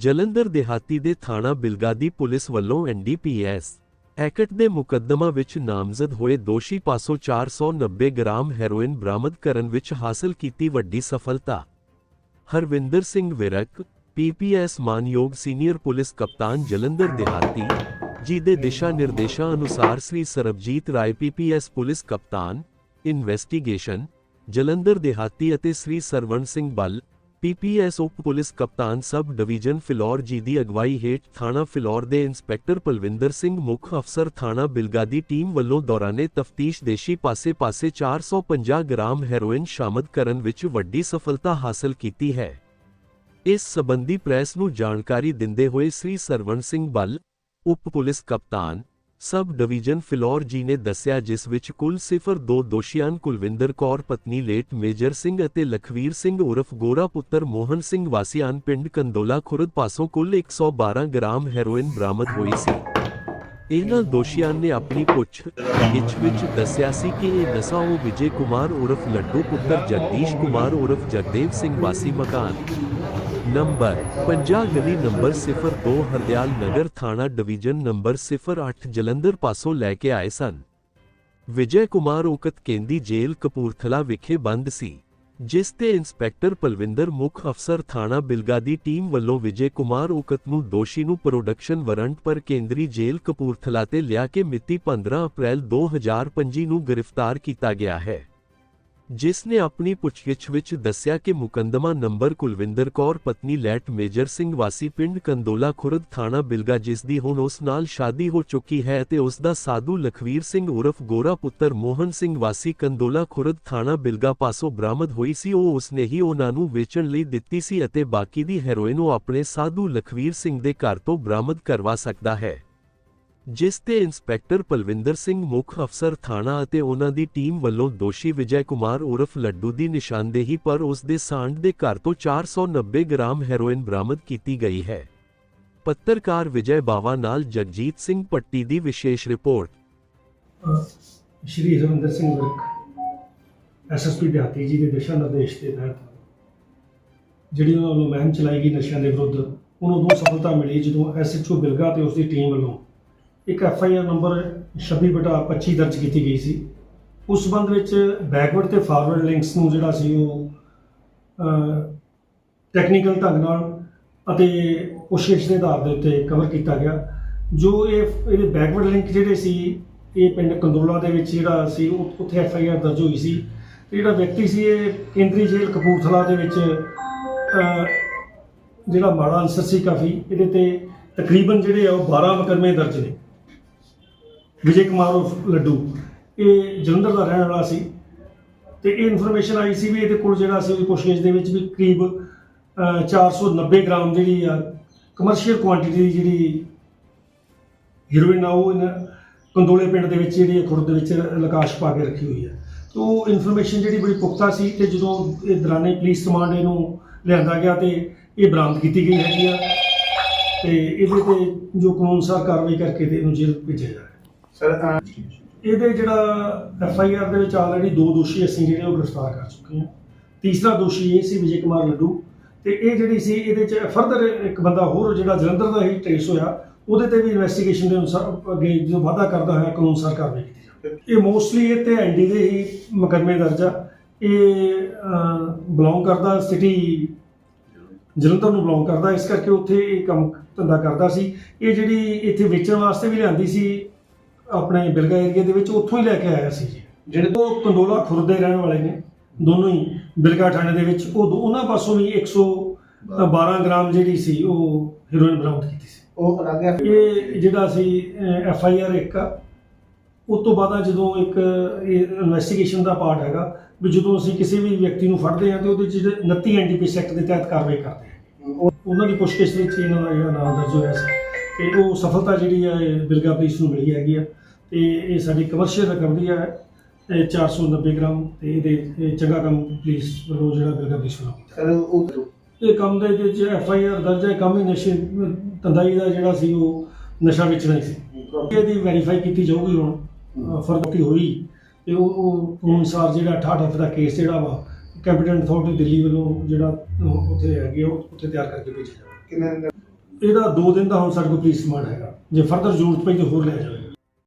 ਜਲੰਧਰ ਦਿਹਾਤੀ ਦੇ ਥਾਣਾ ਬਿਲਗਾਦੀ ਪੁਲਿਸ ਵੱਲੋਂ ਐਨਡੀਪੀਐਸ ਐਕਟ ਦੇ ਮੁਕੱਦਮਾ ਵਿੱਚ ਨਾਮਜ਼ਦ ਹੋਏ ਦੋਸ਼ੀ ਪਾਸੋਂ 490 ਗ੍ਰਾਮ ਹੈਰੋਇਨ ਬਰਾਮਦ ਕਰਨ ਵਿੱਚ ਹਾਸਲ ਕੀਤੀ ਵੱਡੀ ਸਫਲਤਾ। ਹਰਵਿੰਦਰ ਸਿੰਘ ਵਿਰਕ ਪੀਪੀਐਸ ਮਾਨਯੋਗ ਸੀਨੀਅਰ ਪੁਲਿਸ ਕਪਤਾਨ ਜਲੰਧਰ ਦਿਹਾਤੀ ਜੀ ਦੇ ਦਿਸ਼ਾ ਨਿਰਦੇਸ਼ਾਂ ਅਨੁਸਾਰ ਸ੍ਰੀ ਸਰਬਜੀਤ ਰਾਏ ਪੀਪੀਐਸ ਪੁਲਿਸ ਕਪਤਾਨ, ਇਨਵੈਸਟੀਗੇਸ਼ਨ, ਜਲੰਧਰ ਦਿਹਾਤੀ ਅਤੇ ਸ੍ਰੀ ਸਰਵਣ ਸਿੰਘ ਬੱਲ ਪੀਪੀਐਸ ਉਪ ਪੁਲਿਸ ਕਪਤਾਨ ਸਬ ਡਿਵੀਜ਼ਨ ਫਿਲੌਰ ਜੀ ਦੀ ਅਗਵਾਈ ਹੇਠ ਥਾਣਾ ਫਿਲੌਰ ਦੇ ਇੰਸਪੈਕਟਰ ਪਲਵਿੰਦਰ ਸਿੰਘ ਮੁੱਖ ਅਫਸਰ ਥਾਣਾ ਬਿਲਗਾ ਦੀ ਟੀਮ ਵੱਲੋਂ ਦੌਰਾਨੇ ਤਫਤੀਸ਼ ਦੇਸ਼ੀ ਪਾਸੇ-ਪਾਸੇ 450 ਗ੍ਰਾਮ ਹੈਰੋਇਨ ਸ਼ਾਮਦ ਕਰਨ ਵਿੱਚ ਵੱਡੀ ਸਫਲਤਾ ਹਾਸਲ ਕੀਤੀ ਹੈ। ਇਸ ਸਬੰਧੀ ਪ੍ਰੈਸ ਨੂੰ ਜਾਣਕਾਰੀ ਦਿੰਦੇ ਹੋਏ ਸ੍ਰੀ ਸਰਵਣ ਸਿੰਘ ਬੱਲ ਉਪ ਪੁਲਿਸ ਕਪਤਾਨ ਸਬ ਡਿਵੀਜ਼ਨ ਫਿਲੌਰ ਜੀ ਨੇ ਦੱਸਿਆ ਜਿਸ ਵਿੱਚ ਕੁੱਲ ਸਿਫਰ ਦੋ ਦੋਸ਼ੀਆਂ ਕੁਲਵਿੰਦਰ ਕੌਰ, ਪਤਨੀ ਲੇਟ ਮੇਜਰ ਸਿੰਘ ਅਤੇ ਲਖਵੀਰ ਸਿੰਘ ਉਰਫ ਗੋਰਾ ਪੁੱਤਰ ਮੋਹਨ ਸਿੰਘ ਵਾਸੀਆਂ ਪਿੰਡ ਕੰਦੋਲਾ ਖੁਰਦ ਪਾਸੋਂ ਕੁੱਲ 112 ਗ੍ਰਾਮ ਹੈਰੋਇਨ ਬਰਾਮਦ ਹੋਈ ਸੀ। ਇਹਨਾਂ ਦੋਸ਼ੀਆਂ ਨੇ ਆਪਣੀ ਪੁੱਛ ਗਿੱਛ ਵਿੱਚ ਦੱਸਿਆ ਸੀ ਕਿ ਇਹ ਨਸ਼ਾ ਉਹ ਵਿਜੇ ਕੁਮਾਰ ਉਰਫ ਲੱਡੂ ਪੁੱਤਰ ਜਗਦੀਸ਼ ਕੁਮਾਰ ਉਰਫ ਜਗਦੇਵ ਸਿੰਘ ਵਾਸੀ ਮਕਾਨ ਨੰਬਰ। 50 ਗਲੀ ਨੰਬਰ 02 ਹਰਦਿਆਲ ਨਗਰ, ਥਾਣਾ ਡਿਵੀਜ਼ਨ ਨੰਬਰ 08 ਜਲੰਧਰ ਪਾਸੋਂ ਲੈ ਕੇ ਆਏ ਸਨ। ਵਿਜੇ ਕੁਮਾਰ ਉਕਤ ਕੇਂਦੀ ਜੇਲ੍ਹ ਕਪੂਰਥਲਾ ਵਿਖੇ ਬੰਦ ਸੀ, ਜਿਸ ਤੇ ਇੰਸਪੈਕਟਰ ਪਲਵਿੰਦਰ ਮੁੱਖ ਅਫਸਰ ਥਾਣਾ ਬਿਲਗਾ ਦੀ ਟੀਮ ਵੱਲੋਂ ਵਿਜੇ ਕੁਮਾਰ ਉਕਤ ਨੂੰ ਦੋਸ਼ੀ ਨੂੰ ਪ੍ਰੋਡਕਸ਼ਨ ਵਾਰੰਟ ਪਰ ਕੇਂਦਰੀ ਜੇਲ੍ਹ ਕਪੂਰਥਲਾ ਤੇ ਲਿਆ ਕੇ ਮਿਤੀ 15 ਅਪ੍ਰੈਲ 2025 ਨੂੰ ਗ੍ਰਿਫਤਾਰ ਕੀਤਾ ਗਿਆ ਹੈ। ਜਿਸ ਨੇ ਆਪਣੀ ਪੁੱਛਗਿੱਛ ਵਿੱਚ ਦੱਸਿਆ ਕਿ ਮੁਕੰਦਮਾ ਨੰਬਰ ਕੁਲਵਿੰਦਰ ਕੌਰ, ਪਤਨੀ ਲੈਟ ਮੇਜਰ ਸਿੰਘ ਵਾਸੀ ਪਿੰਡ ਕੰਦੋਲਾ ਖੁਰਦ ਥਾਣਾ ਬਿਲਗਾ, ਜਿਸ ਦੀ ਹੁਣ ਉਸ ਨਾਲ ਸ਼ਾਦੀ ਹੋ ਚੁੱਕੀ ਹੈ ਤੇ ਉਸ ਦਾ ਸਾਧੂ ਲਖਵੀਰ ਸਿੰਘ ਉਰਫ ਗੋਰਾ ਪੁੱਤਰ ਮੋਹਨ ਸਿੰਘ ਵਾਸੀ ਕੰਦੋਲਾ ਖੁਰਦ ਥਾਣਾ ਬਿਲਗਾ ਪਾਸੋਂ ਬਰਾਮਦ ਹੋਈ ਸੀ। ਉਹ ਉਸਨੇ ਹੀ ਉਹਨਾਂ ਨੂੰ ਵੇਚਣ ਲਈ ਦਿੱਤੀ ਸੀ ਅਤੇ ਬਾਕੀ ਦੀ ਹੈਰੋਇਨ ਉਹ ਆਪਣੇ ਸਾਧੂ ਲਖਵੀਰ ਸਿੰਘ ਦੇ ਘਰ ਤੋਂ ਬਰਾਮਦ ਕਰਵਾ ਸਕਦਾ ਹੈ। ਜਿਸ ਤੇ ਇੰਸਪੈਕਟਰ ਪਲਵਿੰਦਰ ਸਿੰਘ ਮੁੱਖ ਅਫਸਰ ਥਾਣਾ ਅਤੇ ਉਹਨਾਂ ਦੀ ਟੀਮ ਵੱਲੋਂ ਦੋਸ਼ੀ ਵਿਜੈ ਕੁਮਾਰ ਉਰਫ ਲੱਡੂ ਦੀ ਨਿਸ਼ਾਨਦੇਹੀ ਪਰ ਉਸ ਦੇ ਸਾਂਢ ਦੇ ਘਰ ਤੋਂ 490 ਗ੍ਰਾਮ ਹੈਰੋਇਨ ਬਰਾਮਦ ਕੀਤੀ ਗਈ ਹੈ। ਪੱਤਰਕਾਰ ਵਿਜੈ ਬਾਵਾ ਨਾਲ ਜਗਜੀਤ ਸਿੰਘ ਪੱਟੀ ਦੀ ਵਿਸ਼ੇਸ਼ ਰਿਪੋਰਟ। ਅ, ਸ਼੍ਰੀ ਹਰਵਿੰਦਰ ਸਿੰਘ ਵਿਰਕ ਐਸਐਸਪੀ ਦਿਹਾਤੀ ਜੀ ਦੇ ਦਿਸ਼ਾ ਨਿਰਦੇਸ਼ ਦੇ ਤਹਿਤ ਜਿਹੜੀ ਉਹਨਾਂ ਵੱਲੋਂ ਮੁਹਿੰਮ ਚਲਾਈ ਗਈ ਨਸ਼ਿਆਂ ਦੇ ਵਿਰੁੱਧ ਉਹਨੂੰ ਉਦੋਂ ਸਫਲਤਾ ਮਿਲੀ ਜਦੋਂ ਐਸਐਚਓ ਬਿਲਗਾ ਤੇ ਉਸ ਦੀ ਟੀਮ ਵੱਲੋਂ ਇੱਕ ਐੱਫ ਆਈ ਆਰ ਨੰਬਰ 26/25 ਦਰਜ ਕੀਤੀ ਗਈ ਸੀ। ਉਸ ਸੰਬੰਧ ਵਿੱਚ ਬੈਕਵਰਡ ਤੇ ਫਾਰਵਰਡ ਲਿੰਕਸ ਨੂੰ ਜਿਹੜਾ ਸੀ ਉਹ ਟੈਕਨੀਕਲ ਢੰਗ ਨਾਲ ਅਤੇ ਕੋਸ਼ਿਸ਼ ਦੇ ਆਧਾਰ ਦੇ ਉੱਤੇ ਕਵਰ ਕੀਤਾ ਗਿਆ। ਜੋ ਇਹ ਇਹਦੇ ਬੈਕਵਰਡ ਲਿੰਕ ਜਿਹੜੇ ਸੀ, ਇਹ ਪਿੰਡ ਕੰਦੋਲਾ ਦੇ ਵਿੱਚ ਜਿਹੜਾ ਸੀ ਉੱਥੇ ਐਫ ਆਈ ਆਰ ਦਰਜ ਹੋਈ ਸੀ। ਤੇ ਜਿਹੜਾ ਵਿਅਕਤੀ ਸੀ, ਇਹ ਕੇਂਦਰੀ ਜੇਲ੍ਹ ਕਪੂਰਥਲਾ ਦੇ ਵਿੱਚ ਜਿਹੜਾ ਮਾੜਾ ਅਨਸਰ ਸੀ ਕਾਫੀ, ਇਹਦੇ ਤੇ ਤਕਰੀਬਨ ਜਿਹੜੇ ਆ ਉਹ 12 ਮੁਕੱਦਮੇ ਦਰਜ ਨੇ। ਵਿਜੇ ਕੁਮਾਰ ਉਰਫ ਲੱਡੂ। ਇਹ ਜਲੰਧਰ ਦਾ ਰਹਿਣ ਵਾਲਾ ਸੀ। ਤੇ ਇਹ ਇਨਫੋਰਮੇਸ਼ਨ ਆਈ ਸੀ ਵੀ ਇਹਦੇ ਕੋਲ ਜਿਹੜਾ ਸੀ ਉਹਦੀ ਪੁੱਛਗਿੱਛ ਦੇ ਵਿੱਚ ਵੀ ਕਰੀਬ ਅਹ, 490 ਗ੍ਰਾਮ ਜਿਹੜੀ ਆ ਕਮਰਸ਼ੀਅਲ ਕੁਆਂਟੀਟੀ ਦੀ ਜਿਹੜੀ ਹੀਰੋਇਨ ਆ ਉਹ ਇਹਨਾਂ ਕੰਦੋਲੇ ਪਿੰਡ ਦੇ ਵਿੱਚ ਜਿਹੜੀ ਖੁਰਦ ਦੇ ਵਿੱਚ ਲਕਾਸ਼ ਪਾ ਕੇ ਰੱਖੀ ਹੋਈ ਹੈ ਤੇ ਉਹ ਇਨਫੋਰਮੇਸ਼ਨ ਜਿਹੜੀ ਬੜੀ ਪੁਖਤਾ ਸੀ ਤੇ ਜਦੋਂ ਇਹ ਦੌਰਾਨੇ ਪੁਲਿਸ ਕਮਾਂਡ ਇਹਨੂੰ ਲਿਆਂਦਾ ਗਿਆ ਤੇ ਇਹ ਬਰਾਮਦ ਕੀਤੀ ਗਈ ਹੈਗੀ ਆ। ਤੇ ਇਹਦੇ ਤੇ ਜੋ ਕਾਨੂੰਨ ਅਨੁਸਾਰ ਕਾਰਵਾਈ ਕਰਕੇ ਤੇ ਇਹਨੂੰ ਜੇਲ੍ਹ ਭੇਜਿਆ ਜਾ ਸਰ ਇਹਦੇ ਜਿਹੜਾ ਐਫ ਆਈ ਆਰ ਦੇ ਵਿੱਚ ਆਲਰੇਡੀ ਦੋ ਦੋਸ਼ੀ ਅਸੀਂ ਜਿਹੜੇ ਉਹ ਗ੍ਰਿਫਤਾਰ ਕਰ ਚੁੱਕੇ ਹਾਂ। ਤੀਸਰਾ ਦੋਸ਼ੀ ਇਹ ਸੀ ਵਿਜੇ ਕੁਮਾਰ ਲੱਡੂ ਤੇ ਇਹ ਜਿਹੜੀ ਸੀ ਇਹਦੇ ਚ ਫਰਦਰ ਇੱਕ ਬੰਦਾ ਹੋਰ ਜਿਹੜਾ ਜਲੰਧਰ ਦਾ ਹੀ ਟ੍ਰੇਸ ਹੋਇਆ, ਉਹਦੇ ਤੇ ਵੀ ਇਨਵੈਸਟੀਗੇਸ਼ਨ ਦੇ ਅਨੁਸਾਰ ਅੱਗੇ ਜਦੋਂ ਵਾਅਦਾ ਕਰਦਾ ਹੋਇਆ ਕਾਨੂੰਨ ਅਨੁਸਾਰ ਕਾਰਵਾਈ ਕੀਤੀ ਜਾਵੇ ਇਹ ਮੋਸਟਲੀ ਇਹ ਤੇ ਐਨਡੀ ਦੇ ਹੀ ਮੁਕੱਦਮੇ ਦਰਜ ਆ। ਇਹ ਬਿਲੋਂਗ ਕਰਦਾ ਸਿਟੀ ਜਲੰਧਰ ਨੂੰ ਬਿਲੋਂਗ ਕਰਦਾ। ਇਸ ਕਰਕੇ ਉੱਥੇ ਇਹ ਕੰਮ ਧੰਦਾ ਕਰਦਾ ਸੀ। ਇਹ ਜਿਹੜੀ ਇੱਥੇ ਵੇਚਣ ਵਾਸਤੇ ਵੀ ਲਿਆਂਦੀ ਸੀ ਆਪਣੇ ਬਿਲਗਾ ਏਰੀਆ ਦੇ ਵਿੱਚ ਉੱਥੋਂ ਹੀ ਲੈ ਕੇ ਆਇਆ ਸੀ ਜੀ। ਜਿਹੜੇ ਉਹ ਕੰਦੋਲਾ ਖੁਰਦ ਦੇ ਰਹਿਣ ਵਾਲੇ ਨੇ ਦੋਨੋਂ ਹੀ ਬਿਲਗਾ ਥਾਣੇ ਦੇ ਵਿੱਚ। ਉਹ ਦੋ- ਉਹਨਾਂ ਪਾਸੋਂ ਵੀ 112 ਗ੍ਰਾਮ ਜਿਹੜੀ ਸੀ ਉਹ ਹੀਰੋਇਨ ਬਰਾਮਦ ਕੀਤੀ ਸੀ। ਉਹ ਅਲੱਗ ਹੈ। ਇਹ ਜਿਹੜਾ ਸੀ ਐਫ ਆਈ ਆਰ ਇੱਕ ਆ। ਉਸ ਤੋਂ ਬਾਅਦ ਆ ਜਦੋਂ ਇੱਕ ਇਨਵੈਸਟੀਗੇਸ਼ਨ ਦਾ ਪਾਰਟ ਹੈਗਾ ਵੀ ਜਦੋਂ ਅਸੀਂ ਕਿਸੇ ਵੀ ਵਿਅਕਤੀ ਨੂੰ ਫੜਦੇ ਹਾਂ ਤੇ ਉਹਦੇ 'ਚ ਜਿਹੜੇ 29 ਐਨਡੀਪੀਐਸ ਐਕਟ ਦੇ ਤਹਿਤ ਕਾਰਵਾਈ ਕਰਦੇ ਹਾਂ। ਉਹ ਉਹਨਾਂ ਦੀ ਪੁੱਛਗਿੱਛ ਵਿੱਚ ਇਹਨਾਂ ਦਾ ਜਿਹੜਾ ਨਾਮ ਦਰਜ ਹੋਇਆ ਸੀ। ਤੇ ਉਹ ਸਫਲਤਾ ਜਿਹੜੀ ਹੈ ਇਹ ਬਿਲਗਾ ਪੁਲਿਸ ਨੂੰ ਮਿਲੀ ਹੈਗੀ ਆ। ਤੇ ਇਹ ਸਾਡੀ ਕਮਰਸ਼ੀਅਲ ਰਿਕਵਰੀ ਹੈ ਇਹ 490 ਗ੍ਰਾਮ ਤੇ ਇਹਦੇ ਇਹ ਚੰਗਾ ਕੰਮ ਪੁਲਿਸ ਵੱਲੋਂ ਜਿਹੜਾ ਕੀਤਾ ਸਰ ਉਹ ਇਹ ਕੰਮ ਦੇ ਵਿੱਚ ਐਫ ਆਈ ਆਰ ਦਰਜ ਹੈ ਕੰਮ ਹੀ ਨਸ਼ੇ ਧੰਦਾਈ ਦਾ ਜਿਹੜਾ ਸੀ ਉਹ ਨਸ਼ਾ ਵੇਚਣਾ ਹੀ ਸੀ। ਇਹਦੀ ਵੈਰੀਫਾਈ ਕੀਤੀ ਜਾਊਗੀ ਹੁਣ ਫਰਦੀ ਹੋਈ। ਤੇ ਉਹ ਉਹ ਅਨੁਸਾਰ ਜਿਹੜਾ 68 ਐਫ ਦਾ ਕੇਸ ਜਿਹੜਾ ਵਾ ਕੈਪੀਟਲ ਅਥਾਰਟੀ ਦਿੱਲੀ ਵੱਲੋਂ ਜਿਹੜਾ ਉੱਥੇ ਹੈਗੇ ਉਹ ਉੱਥੇ ਤਿਆਰ ਕਰਕੇ ਭੇਜਿਆ ਜਾਵੇ ਕਿੰਨੇ ਇਹਦਾ 2 ਦਿਨ ਦਾ ਹੁਣ ਸਾਡੇ ਕੋਲ ਪੁਲਿਸ ਰਿਮਾਂਡ ਹੈਗਾ। ਜੇ ਫਰਦਰ ਜ਼ਰੂਰਤ ਪਈ ਤਾਂ ਹੋਰ ਲਿਆ ਜਾਵੇ।